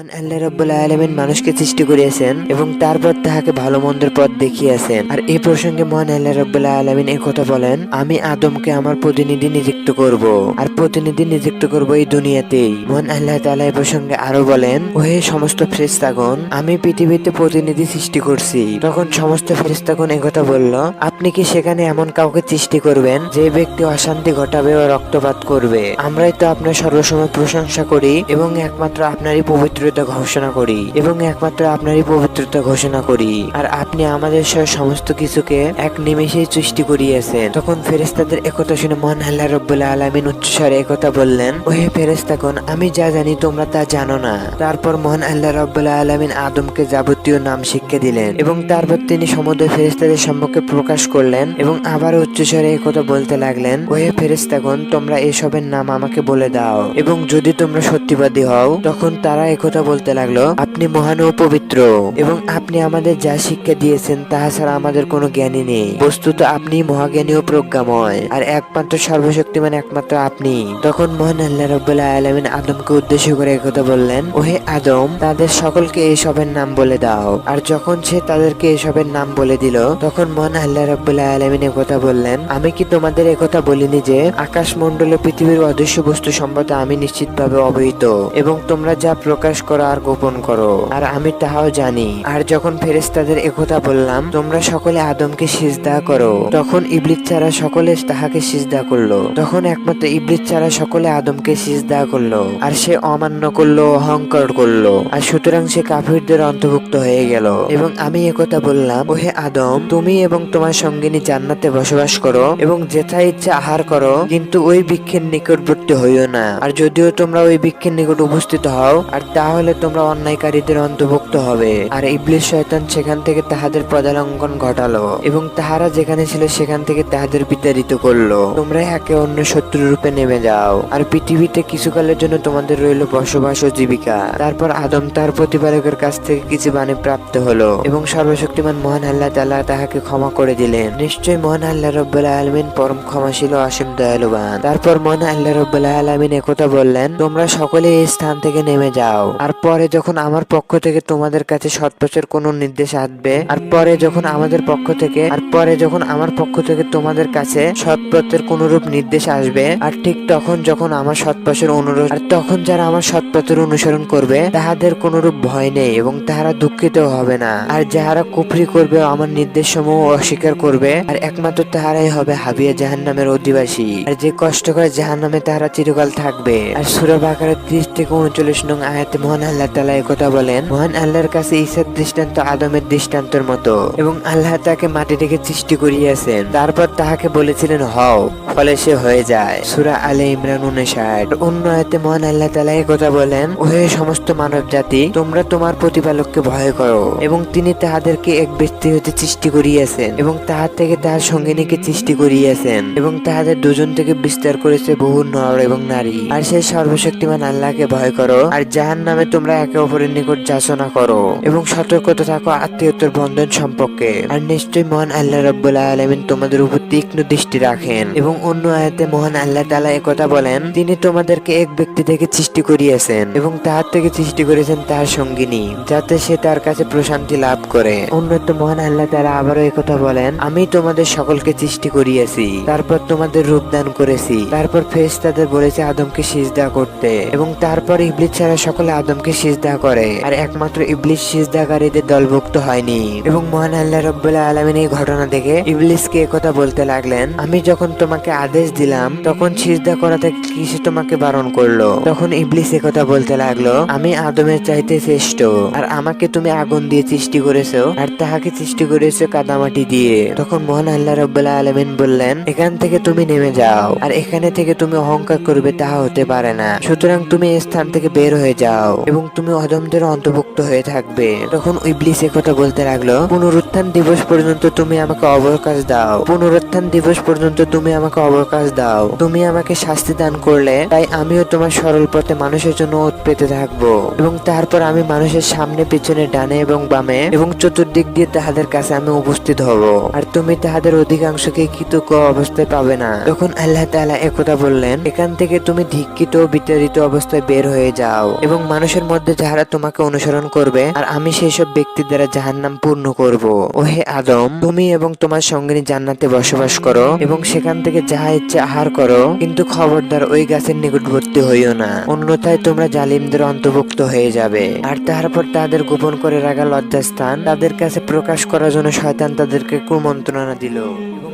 মহান আল্লাহ রব্বুল আলমিন মানুষকে সৃষ্টি করিয়াছেন এবং তারপর তাহাকে ভালো মন্দের পথ দেখিয়েছেন। আর এই প্রসঙ্গে মহান আল্লাহ রব্বুল্লাহ আলমিন এই কথা বলেন, আমি আদমকে আমার প্রতিনিধি নিযুক্ত করব, আর প্রতিনিধি নিযুক্ত করব এই দুনিয়াতেই। মহান আল্লাহ তাআলা এই প্রসঙ্গে আরও বলেন, ওহে সমস্ত ফেরেশতাগণ, আমি পৃথিবীতে প্রতিনিধি সৃষ্টি করছি। তখন সমস্ত ফেরেশতাগণ কথা বলল, আপনি কি সেখানে এমন কাউকে সৃষ্টি করবেন যে ব্যক্তি অশান্তি ঘটাবে ও রক্তপাত করবে? আমরাই তো আপনার সর্বসময় প্রশংসা করি এবং একমাত্র আপনারই পবিত্রতা ঘোষণা করি এবং একমাত্র আপনারই পবিত্রতা ঘোষণা করি। আর আপনি আমাদের সহ সমস্ত কিছুকে এক নিমেষেই সৃষ্টি করিয়েছেন। তখন ফেরেশতাদের একথা শুনে মহান আল্লাহ রব্বুল্লাহ আলমিন উচ্চস্বরে একথা বললেন, ওহে ফেরেশতাগণ, আমি যা জানি তোমরা তা জানো না। তারপর মহান আল্লাহ রব্বুল্লাহ আলমিন আদমকে যাবতীয় নাম শিক্ষা দিলেন এবং তারপর তিনি সমুদ্র ফেরেশতাদের সম্মুখে প্রকাশ করলেন এবং আবার উচ্চস্বরে একথা বলতে লাগলেন, ওহে ফেরেশতাগণ, তোমরা এসবের নাম আমাকে বলে দাও। এবং যদি তোমরা সত্যিবাদী হও, তখন তারা একথা বলতে লাগল, আপনি মহান ও পবিত্র এবং আপনি আমাদের যা শিক্ষা দিয়েছেন তাহা ছাড়া আমাদের কোনো জ্ঞানী নেই। বস্তুত আপনি মহাজ্ঞানী ও প্রজ্ঞাময়, আর একমাত্র সর্বশক্তিমান একমাত্র আপনি। তখন মহান আল্লাহ রব্বুল্লাহ আলমিন আদমকে উদ্দেশ্য করে একথা বললেন, ওহে আদম, তাদের সকলকে এসবের নাম বলে দাও। আর যখন সে তাদেরকে এসবের নাম বলে দিল, তখন মহান আল্লাহ রব্বুল্লাহ আলমিন একথা বললেন, আমি কি তোমাদের একথা বলিনি যে আকাশ মন্ডল পৃথিবীর অদৃশ্য বস্তু সম্পর্কে আমি নিশ্চিতভাবে অবহিত, এবং তোমরা যা প্রকাশ করো আর গোপন করো। আর আমি তাহাও জানি। আর যখন ফেরেশতাদের একথা বললাম, তোমরা সকলে আদমকে সিজদা করো। তখন ইবলিস ছাড়া সকলে তাহাকে সিজদা করল। তখন একমাত্র ইবলিস ছাড়া সকলে আদমকে সিজদা করল। আর সে অমান্য করল, অহংকার করল। আর সুতরাং সে কাফিরদের অন্তর্ভুক্ত হয়ে গেল। এবং আমি একথা বললাম, ওহে আদম, তুমি এবং তোমার সঙ্গিনী জান্নাতে বসবাস করো এবং যেথা ইচ্ছা আহার করো, কিন্তু ওই বৃক্ষের নিকটবর্তী হইও না। আর যদিও তোমরা ওই বৃক্ষের নিকট উপস্থিত হও, আর তাহলে তোমরা অন্যায়কারীদের অন্তর্ভুক্ত হবে। আর ইবলিস শয়তান সেখান থেকে তাহাদের পদালঙ্ঘন ঘটালো এবং তাহারা যেখানে ছিল সেখান থেকে তাহাদের বিতাড়িত করল। তোমরা একে অন্য শত্রু রূপে নেমে যাও। আর পৃথিবীতে কিছুকালের জন্য তোমাদের রইল বসবাস ও জীবিকা। তারপর আদম তার প্রতিপালকের কাছ থেকে কিছু বাণী প্রাপ্ত হলো এবং সর্বশক্তিমান মহান আল্লাহ তাআলা তাহাকে ক্ষমা করে দিলেন। নিশ্চয় মহান আল্লাহ রব্বুল্লাহ আলমিন পরম ক্ষমাশীল অসীম দয়ালুবান। তারপর মহান আল্লাহ রব্বুল্লাহ আলমিন একথা বললেন, তোমরা সকলে এই স্থান থেকে নেমে যাও। আর পরে যখন আমার পক্ষ থেকে তোমাদের কাছে সৎপথের কোন নির্দেশ আসবে, আর পরে যখন আমাদের পক্ষ থেকে, আর পরে যখন আমার পক্ষ থেকে তোমাদের কাছে সৎপথের কোন রূপ নির্দেশ আসবে, আর ঠিক তখন যখন আমার সৎপথের অনুরোধ, আর তখন যারা আমার সৎপথের অনুসরণ করবে, তাহাদের কোনরূপ ভয় নেই এবং তাহারা দুঃখিত হবে না। আর যাহারা কুফরি করবে আমার নির্দেশ সমূহ অস্বীকার করবে, আর একমাত্র তাহারাই হবে হাবিয়া জাহান নামের অধিবাসী। আর যে কষ্ট করে জাহান নামে তাহারা চিরকাল থাকবে। আর সুরা বাকারের ত্রিশ থেকে উনচল্লিশ নং আয়াতে মহান আল্লাহ তালা কথা বলেন, মহান আল্লাহর কাছে ঈশার দৃষ্টান্ত, আদমের দৃষ্টান্তর মতো, এবং আল্লাহ তাকে মাটি থেকে সৃষ্টি করিয়াছেন। তারপর তাহাকে বলেছিলেন, হও। ফলে সে হয়ে যায়। সুরা আলে ইমরান উনষাট। অন্য আয়াতে মহান আল্লাহ তালা কথা বলেন, ওহে সমস্ত মানব জাতি, তোমরা তোমার প্রতিপালককে ভয় করো। এবং তিনি তাহাদেরকে এক ব্যক্তি হতে সৃষ্টি করিয়াছেন, এবং তাহার থেকে তাহার সঙ্গিনীকে সৃষ্টি করিয়াছেন, এবং তাহাদের দুজন থেকে বিস্তার করেছে বহু নর এবং নারী। আর সেই সর্বশক্তিমান আল্লাহকে ভয় করো, আর জাহান নামে তোমরা একে অপরের নিকট যাচনা করো এবং সতর্কতা থাকো আত্মীয়তার বন্ধন সম্পর্কে। আর নিশ্চয়ই মহান আল্লাহ রব্বুল্লাহ আলমিন তোমাদের উপর তীক্ষ্ণ দৃষ্টি রাখেন এবং অন্য আয়াতে মহান আল্লাহ তালা একথা বলেন, তিনি তোমাদেরকে এক ব্যক্তি থেকে সৃষ্টি করিয়েছেন এবং তাহার থেকে সৃষ্টি করেছেন তার সঙ্গিনী, যাতে সে তার কাছে প্রশান্তি লাভ করে। অন্যত মহান আল্লাহ তালা আবারও একথা বলেন, আমি তোমাদের সকলকে সৃষ্টি করিয়েছি, তারপর তোমাদের রূপদান করেছি, তারপর ফেস তাদের বলেছে আদমকে সিজদা করতে এবং তারপর ইবলিস ছাড়া সকলে আদমকে সিজদা করে, আর একমাত্র ইবলিস সিজদাকারীদের দলভুক্ত হয়নি। এবং মহান আল্লাহ রব্বুল্লাহ আলমিন এই ঘটনা দেখে ইবলিসকে একথা বলতে লাগলেন, আমি যখন তোমাকে আদেশ দিলাম, তখন সিজদা করা থেকে কিসে তোমাকে বারণ করল? তখন ইবলিস একথা বলতে লাগল, আমি আদমের চাইতে শ্রেষ্ঠ, আর আমাকে তুমি আগুন দিয়ে সৃষ্টি করেছ, আর তাহাকে সৃষ্টি করেছ কাদামাটি দিয়ে। তখন মহান আল্লাহ রব্বুল্লাহ আলমিন বললেন, এখান থেকে তুমি নেমে যাও, আর এখানে থেকে তুমি অহংকার করবে, তাহা হতে পারে না। সুতরাং তুমি স্থান থেকে বের হয়ে যাও। এবং তুমি অদমদের অন্তর্ভুক্ত হয়ে থাকবে। তখন ইবলিস কথা বলতে লাগল, পুনরুত্থান দিবস পর্যন্ত তুমি আমাকে অবকাশ দাও। পুনরুত্থান দিবস পর্যন্ত তুমি আমাকে অবকাশ দাও। তুমি আমাকে শাস্তি দান করলে, তাই আমিও তোমার সরল পথে মানুষের জন্য ওত পেতে থাকব। এবং তারপর আমি মানুষের সামনে, পিছনে, ডানে এবং বামে এবং চতুর্দিক দিয়ে তাহাদের কাছে আমি উপস্থিত হব। আর তুমি তাহাদের অধিকাংশকে কৃতজ্ঞ অবস্থায় পাবে না। তখন আল্লাহ তাআলা একথা বললেন, এখান থেকে তুমি ধিক্ষিত বিতাড়িত অবস্থায় বের হয়ে যাও এবং মানুষ মানুষের মধ্যে যাহারা তোমাকে অনুসরণ করবে, আর আমি সেই সব ব্যক্তির দ্বারা জাহান্নাম পূর্ণ করব। ও হে আদম, তুমি এবং তোমার সঙ্গিনী জান্নাতে বসবাস করো, এবং সেখান থেকে যাহা ইচ্ছে আহার করো, কিন্তু খবরদার ওই গাছের নিকটবর্তী হইও না। অন্যথায় তোমরা জালিমদের অন্তর্ভুক্ত হয়ে যাবে। আর তারপর তাদের গোপন করে রাখা লজ্জাস্থান তাদের কাছে প্রকাশ করার জন্য শয়তান তাদেরকে কুমন্ত্রণা দিল।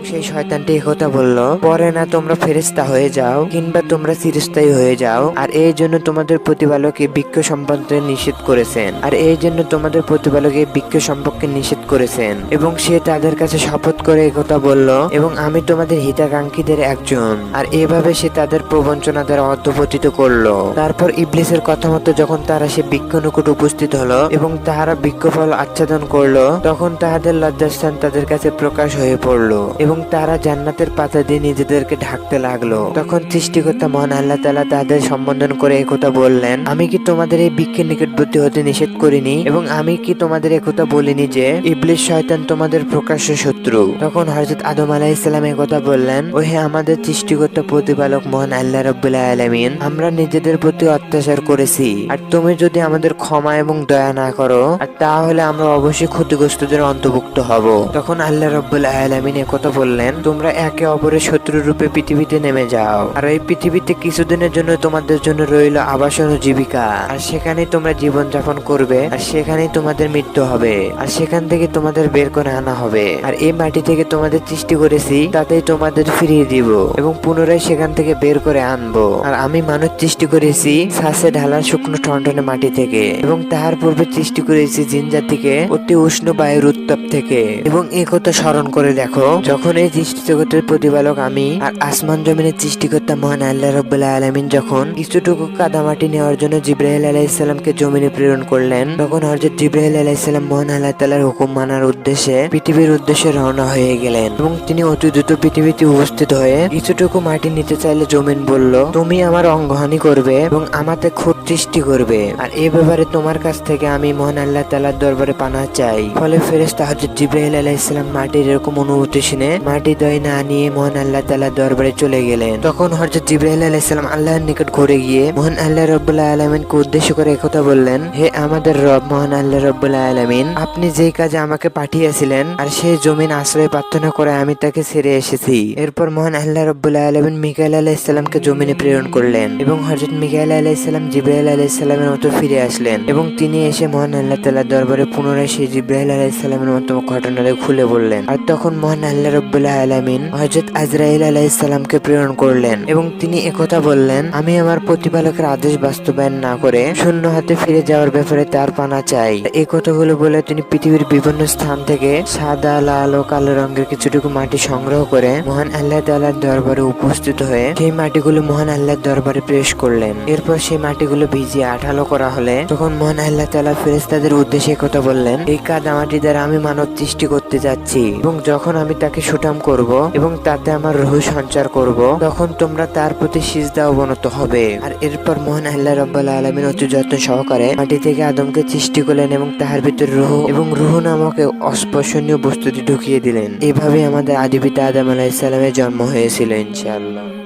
সেই শয়তানটি কথা বলল, পরে না তোমরা ফেরেস্তা হয়ে যাও, কিংবা তোমরা চিরস্থায়ী হয়ে যাও, আর এই জন্য তোমাদের প্রতিপালক এই বৃক্ষ সম্পর্কে নিষেধ করেছেন। আর এই জন্য তোমাদের প্রতিপালক এই বৃক্ষ সম্পর্কে নিষেধ করেছেন। এবং সে তাদের কাছে শপথ করে কথা বলল, এবং আমি তোমাদের হিতাকাঙ্ক্ষীদের একজন। আর এভাবে সে তাদের প্রবঞ্চনা দ্বারা অধ্যপতিত করল। তারপর ইবলিসের কথা মতো যখন তারা সে বৃক্ষ নিকট উপস্থিত হলো, এবং তাহারা বৃক্ষফল আচ্ছাদন করল, তখন তাহাদের লজ্জাস্থান তাদের কাছে প্রকাশ হয়ে পড়ল, এবং তারা জান্নাতের পাতা দিয়ে নিজেদেরকে ঢাকতে লাগল। তখন সৃষ্টিকর্তা মহান আল্লাহ তালা তাদের সম্বোধন করে একথা বললেন, আমি কি তোমাদের এই বৃক্ষের নিকটবর্তী হতে নিষেধ করিনি? এবং আমি কি তোমাদের একথা বলিনি যে ইবলিশ শয়তান তোমাদের প্রকাশ্য শত্রু? তখন হযরত আদম আলাইহিসসালাম একথা বললেন ও হে আমাদের সৃষ্টিকর্তা প্রতিপালক মহান আল্লাহ রব্বুল আলামিন, আমরা নিজেদের প্রতি অত্যাচার করেছি। আর তুমি যদি আমাদের ক্ষমা এবং দয়া না করো, আর তাহলে আমরা অবশ্যই ক্ষতিগ্রস্তদের অন্তর্ভুক্ত হব। তখন আল্লাহ রব্বুল আলামিন একথা বললেন, তোমরা একে অপরের শত্রু রূপে পৃথিবীতে নেমে যাও। আর এই পৃথিবীতে কিছুদিনের জন্য তোমাদের জন্য রইল আবাসন ও জীবিকা। আর সেখানে তোমরা জীবন যাপন করবে, আর সেখানেই তোমাদের মৃত্যু হবে। আর সেখান থেকে তোমাদের বের করে আনা হবে। আর এই মাটি থেকে তোমাদের সৃষ্টি করেছি, তাতেই তোমাদের ফিরিয়ে দিব এবং পুনরায় সেখান থেকে বের করে আনব। আর আমি মানুষ সৃষ্টি করেছি শ্বাসে ঢালা শুকনো টনটনে মাটি থেকে এবং তাহার পূর্বে সৃষ্টি করেছি জিন জাতিকে অতি উষ্ণ বায়ুর উত্তাপ থেকে। এবং এই কথা স্মরণ করে দেখো, যখন এই সৃষ্টি জগতের প্রতিপালক আমি আর আসমান জমিনের সৃষ্টিকর্তা মহান আল্লাহ রব্বুল্লাহ আলমিন যখন কিছুটুকু কাদামাটি নেওয়ার জন্য জিব্রাহিল আলাইসাল্লামকে জমিনে প্রেরণ করলেন, তখন হজরত জিব্রাহিল আলাইসাল্লাম মহান আল্লাহ তালার হুকুম মানার উদ্দেশ্যে পৃথিবীর উদ্দেশ্যে রওনা হয়ে গেলেন এবং তিনি অতি দ্রুত পৃথিবীতে উপস্থিত হয়ে কিছুটুকু মাটি নিতে চাইলে জমিন বলল, তুমি আমার অঙ্গহানি করবে এবং আমাতে খুঁত সৃষ্টি করবে। আর এ ব্যাপারে তোমার কাছ থেকে আমি মহান আল্লাহ তালার দরবারে পানা চাই। ফলে ফেরেস্তা হজরত জিব্রাহিল আলাইসাল্লাম মাটির এরকম অনুভূতি শুনে মাটি দয় না নিয়ে মহান আল্লাহ তালার দরবারে চলে গেলেন। তখন হজরত জিব্রাহিল আলাইসাল্লাম আল্লাহর নিকট ঘুরে গিয়ে মহান আল্লাহ রব্বুল্লাহ আলমিনকে উদ্দেশ্য করে একথা বললেন, হে আমাদের রব, মহান আল্লাহ রব্বুল্লাহ আলমিন, আপনি যেই কাজে আমাকে পাঠিয়েছিলেন আর সেই জমিন আশ্রয় প্রার্থনা করে আমি তাকে ছেড়ে এসেছি। এরপর মহান আল্লাহ রব্বুল্লাহ আলমিন মিকাইল আলাইসাল্লামকে জমিনে প্রেরণ করলেন এবং হজরত মিকাইল আলাইসাল্লাম জিব্রাহিল আলাইসাল্লামের মতো ফিরে আসলেন এবং তিনি এসে মহান আল্লাহ তাল্লাহ দরবারে পুনরায় সেই জিব্রাহিল আলাইসাল্লামের মতো ঘটনাটা খুলে বললেন। আর তখন মোহন আল্লাহ রব্বুল্লাহ আলমিন হজরত আজরাইল আলাইসাল্লামকে প্রেরণ করলেন এবং তিনি একথা বললেন, আমি আমার প্রতিপালকের আদেশ বাস্তবায়ন না করে শূন্য হাতে ফিরে যাওয়ার ব্যাপারে তার পানা চাই। এই কথাগুলো বলে তিনি পৃথিবীর বিভিন্ন স্থান থেকে সাদা, লাল ও কালো রঙের কিছুটুকু মাটি সংগ্রহ করে মহান আল্লাহ তাল্লাহর দরবারে উপস্থিত হয়ে সেই মাটিগুলো মহান আল্লাহর দরবারে পেশ করলেন। এরপর সেই মাটিগুলো ভিজিয়ে আঠালো করা হলে তখন মহান আল্লাহ তালা ফেরেস্তাদের উদ্দেশ্যে কথা বললেন, এই কাদামাটি দ্বারা আমি মানব সৃষ্টি করতে যাচ্ছি এবং যখন আমি তাকে সুঠাম করব এবং তাতে আমার রহু সঞ্চার করব, তখন তোমরা তার প্রতি সিজদা অবনত হবে। আর এরপর মহান আল্লাহ রব্বাল আলমিন অতি যত্ন সহকারে মাটি থেকে আদমকে সৃষ্টি করলেন এবং তাহার ভিতরে রুহ এবং রুহ নামক অস্পর্শনীয় বস্তুটি ঢুকিয়ে দিলেন। এভাবে আমাদের আদি পিতা আদম আলাহিসাল্লামের জন্ম হয়েছিল, ইনশাআল্লাহ।